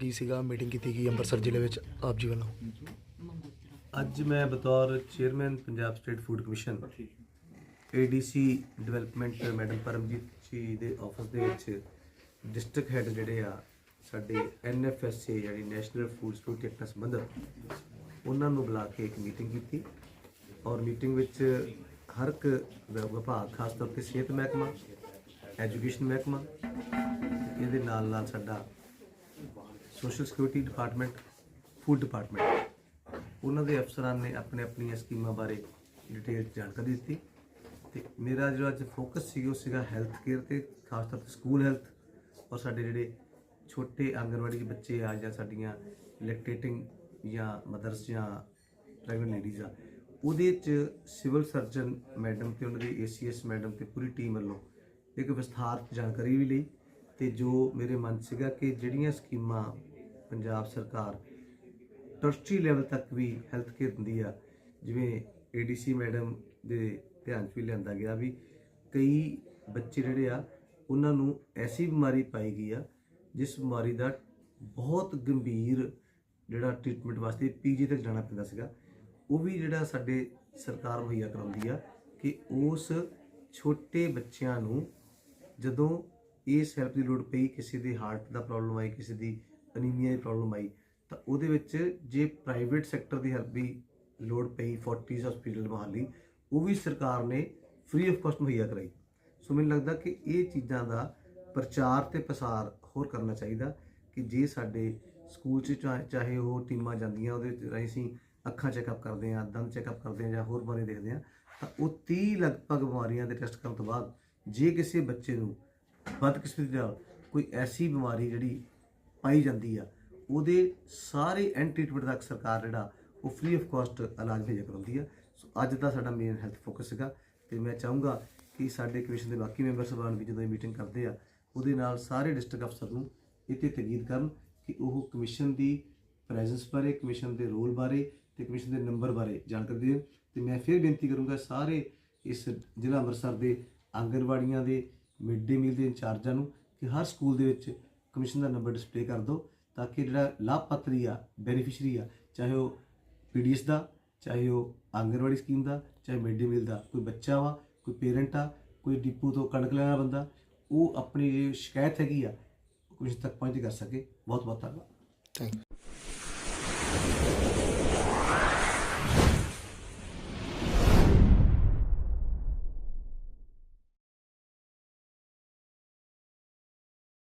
ਕੀ ਸੀਗਾ? ਮੀਟਿੰਗ ਕੀਤੀ ਗਈ ਅੰਮ੍ਰਿਤਸਰ ਜ਼ਿਲ੍ਹੇ ਵਿੱਚ, ਆਪ ਜੀ ਵੱਲੋਂ? ਅੱਜ ਮੈਂ ਬਤੌਰ chairman Punjab state food commission ADC development madam Paramjit ji ਦੇ ਆਫਿਸ ਦੇ ਵਿੱਚ ਡਿਸਟ੍ਰਿਕਟ ਹੈੱਡ ਜਿਹੜੇ ਆ, ਸਾਡੇ ਐਨਐਫਐਸਏ ਯਾਨੀ ਨੈਸ਼ਨਲ ਫੂਡ ਸਿਕਿਉਰਿਟੀ ਐਕਟ ਨਾਲ ਸੰਬੰਧਿਤ, ਉਹਨਾਂ ਨੂੰ ਬੁਲਾ ਕੇ ਇੱਕ ਮੀਟਿੰਗ ਕੀਤੀ ਔਰ ਮੀਟਿੰਗ ਵਿੱਚ ਹਰ ਇੱਕ ਵਿ- ਵਿਭਾਗ, ਖਾਸ ਤੌਰ ਤੇ ਸਿਹਤ ਮਹਿਕਮਾ ਐਜੂਕੇਸ਼ਨ ਮਹਿਕਮਾ, ਇਹਦੇ ਨਾਲ ਨਾਲ ਸਾਡਾ social security department food department ਉਹਨਾਂ ਦੇ ਅਫਸਰਾਂ ਨੇ ਆਪਣੇ ਆਪਣੀਆਂ ਸਕੀਮਾਂ ਬਾਰੇ ਡਿਟੇਲ ਜਾਣਕਾਰੀ ਦਿੱਤੀ ਤੇ ਮੇਰਾ ਜਿਹੜਾ ਅੱਜ ਫੋਕਸ ਸੀ, ਉਹ ਸੀਗਾ ਹੈਲਥ ਕੇਅਰ ਤੇ, ਖਾਸ ਤੌਰ ਤੇ ਸਕੂਲ ਹੈਲਥ ਔਰ ਸਾਡੇ ਜਿਹੜੇ ਛੋਟੇ ਆਂਗਨਵਾੜੀ ਦੇ ਬੱਚੇ ਆ ਜਾਂ ਸਾਡੀਆਂ ਲੈਕਟੇਟਿੰਗ ਜਾਂ ਮਦਰਸ ਜਾਂ ਪ੍ਰੈਗਨੈਂਟ ਲੇਡੀਜ਼ ਆ, ਉਹਦੇ ਚ ਸਿਵਲ ਸਰਜਨ ਮੈਡਮ ਤੇ ਉਹਨਾਂ ਦੀ ਏਸੀਐਸ ਮੈਡਮ ਤੇ ਪੂਰੀ ਟੀਮ ਵੱਲੋਂ ਇੱਕ ਵਿਸਥਾਰਤ ਜਾਣਕਾਰੀ ਵੀ ਲਈ ਤੇ ਜੋ ਮੇਰੇ ਮਨ 'ਚ ਸੀਗਾ ਕਿ ਜਿਹੜੀਆਂ ਸਕੀਮਾਂ ਪੰਜਾਬ ਸਰਕਾਰ ਟਰਸਟੀ ਲੈਵਲ ਤੱਕ ਵੀ ਹੈਲਥ ਕੇਅਰ ਦਿੰਦੀ ਆ। ਜਿਵੇਂ ਏਡੀਸੀ ਮੈਡਮ ਦੇ ਧਿਆਨ 'ਚ ਵੀ ਲਿਆਂਦਾ ਗਿਆ ਵੀ ਕਈ ਬੱਚੇ ਜਿਹੜੇ ਆ, ਉਹਨਾਂ ਨੂੰ ਐਸੀ ਬਿਮਾਰੀ ਪਾਈ ਗਈ ਆ, ਜਿਸ ਬਿਮਾਰੀ ਦਾ ਬਹੁਤ ਗੰਭੀਰ ਜਿਹੜਾ ਟ੍ਰੀਟਮੈਂਟ ਵਾਸਤੇ ਪੀਜੀ ਤੱਕ ਜਾਣਾ ਪੈਂਦਾ ਸੀਗਾ। ਉਹ ਵੀ ਜਿਹੜਾ ਸਾਡੇ ਸਰਕਾਰ ਮੁਹੱਈਆ ਕਰਾਉਂਦੀ ਆ ਕਿ ਉਸ ਛੋਟੇ ਬੱਚਿਆਂ ਨੂੰ ਜਦੋਂ ਇਸ ਹੈਲਪ ਦੀ ਲੋੜ ਪਈ, ਕਿਸੇ ਦੀ ਹਾਰਟ ਦਾ ਪ੍ਰੋਬਲਮ ਆਈ ਕਿਸੇ ਦੀ ਅਨੀਮੀਆ ਦੀ ਪ੍ਰੋਬਲਮ ਆਈ, ਤਾਂ ਉਹਦੇ ਵਿੱਚ ਜੇ ਪ੍ਰਾਈਵੇਟ ਸੈਕਟਰ ਦੀ ਹੈਲਪ ਵੀ ਲੋੜ ਪਈ ਫੋਰਟਿਸ ਹਸਪੀਟਲ ਮਹਾਲੀ, ਉਹ ਵੀ ਸਰਕਾਰ ਨੇ ਫ੍ਰੀ ਆਫ ਕਾਸਟ ਮੁਹੱਈਆ ਕਰਾਈ। ਸੋ ਮੈਨੂੰ ਲੱਗਦਾ ਕਿ ਇਹ ਚੀਜ਼ਾਂ ਦਾ ਪ੍ਰਚਾਰ ਤੇ ਪ੍ਰਸਾਰ ਹੋਰ ਕਰਨਾ ਚਾਹੀਦਾ ਕਿ ਜੇ ਸਾਡੇ ਸਕੂਲ 'ਚ ਚਾ- ਚਾਹੇ ਉਹ ਟੀਮਾਂ ਜਾਂਦੀਆਂ ਉਹਦੇ ਵਿੱਚ ਰਾਹੀਂ ਅਸੀਂ ਅੱਖਾਂ ਚੈੱਕਅਪ ਕਰਦੇ ਹਾਂ, ਦੰਦ ਚੈੱਕਅਪ ਕਰਦੇ ਹਾਂ ਜਾਂ ਹੋਰ ਬਾਰੇ ਦੇਖਦੇ ਹਾਂ, ਤਾਂ ਉਹ 30 ਲਗਭਗ ਬਿਮਾਰੀਆਂ ਦੇ ਟੈਸਟ ਕਰਨ ਤੋਂ ਬਾਅਦ ਜੇ ਕਿਸੇ ਬੱਚੇ ਨੂੰ ਬਦਕਿਸਮਤੀ ਨਾਲ ਕੋਈ ਐਸੀ ਬਿਮਾਰੀ ਜਿਹੜੀ ਪਾਈ ਜਾਂਦੀ ਆ, ਉਹਦੇ ਸਾਰੇ ਐਂਡ ਟ੍ਰੀਟਮੈਂਟ ਤੱਕ ਸਰਕਾਰ ਜਿਹੜਾ, ਉਹ ਫ੍ਰੀ ਆਫ ਕਾਸਟ ਇਲਾਜ ਮੁਹੱਈਆ ਕਰਾਉਂਦੀ ਆ। ਸੋ ਅੱਜ ਦਾ ਸਾਡਾ ਮੇਨ ਹੈਲਥ ਫੋਕਸ ਸੀਗਾ ਤੇ ਮੈਂ ਚਾਹੂੰਗਾ ਕਿ ਸਾਡੇ ਕਮਿਸ਼ਨ ਦੇ ਬਾਕੀ ਮੈਂਬਰ ਸਭਾਨ ਵੀ ਜਦੋਂ ਇਹ ਮੀਟਿੰਗ ਕਰਦੇ ਆ, ਉਹਦੇ ਨਾਲ ਸਾਰੇ ਡਿਸਟ੍ਰਿਕਟ ਅਫਸਰ ਨੂੰ ਇਹ ਤੇ ਤਕੀਦ ਕਰਨ ਕਿ ਉਹ ਕਮਿਸ਼ਨ ਦੀ ਪ੍ਰੈਜ਼ੈਂਸ ਬਾਰੇ ਕਮਿਸ਼ਨ ਦੇ ਰੋਲ ਬਾਰੇ ਤੇ ਕਮਿਸ਼ਨ ਦੇ ਨੰਬਰ ਬਾਰੇ ਜਾਣਕਾਰੀ ਦੇਣ। ਤੇ ਮੈਂ ਫਿਰ ਬੇਨਤੀ ਕਰੂੰਗਾ ਸਾਰੇ ਇਸ ਜ਼ਿਲ੍ਹਾ ਅੰਮ੍ਰਿਤਸਰ ਦੇ ਆਂਗਨਵਾੜੀਆਂ ਦੇ ਮਿਡ ਡੇ ਮੀਲ ਦੇ ਇੰਚਾਰਜਾਂ ਨੂੰ ਕਿ ਹਰ ਸਕੂਲ ਦੇ ਵਿੱਚ ਕਮਿਸ਼ਨ ਦਾ ਨੰਬਰ ਡਿਸਪਲੇ ਕਰ ਦਿਓ ਤਾਂ ਕਿ ਜਿਹੜਾ ਲਾਭਪਾਤਰੀ ਆ ਬੈਨੀਫੀਸ਼ੀਅਰੀ ਆ, ਚਾਹੇ ਉਹ ਪੀਡੀਐਸ ਦਾ, ਚਾਹੇ ਉਹ ਆਂਗਨਵਾੜੀ ਸਕੀਮ ਦਾ, ਚਾਹੇ ਮਿਡ ਡੇ ਮੀਲ ਦਾ, ਕੋਈ ਬੱਚਾ ਵਾ, ਕੋਈ ਪੇਰੈਂਟ ਆ, ਕੋਈ ਡਿਪੂ ਤੋਂ ਕਣਕ ਲੈਣਾ ਬੰਦਾ, ਉਹ ਆਪਣੀ ਜਿਹੜੀ ਸ਼ਿਕਾਇਤ ਹੈਗੀ ਆ ਕੁਝ ਤੱਕ ਪਹੁੰਚ ਕਰ ਸਕੇ। ਬਹੁਤ ਬਹੁਤ ਧੰਨਵਾਦ ਥੈਂਕ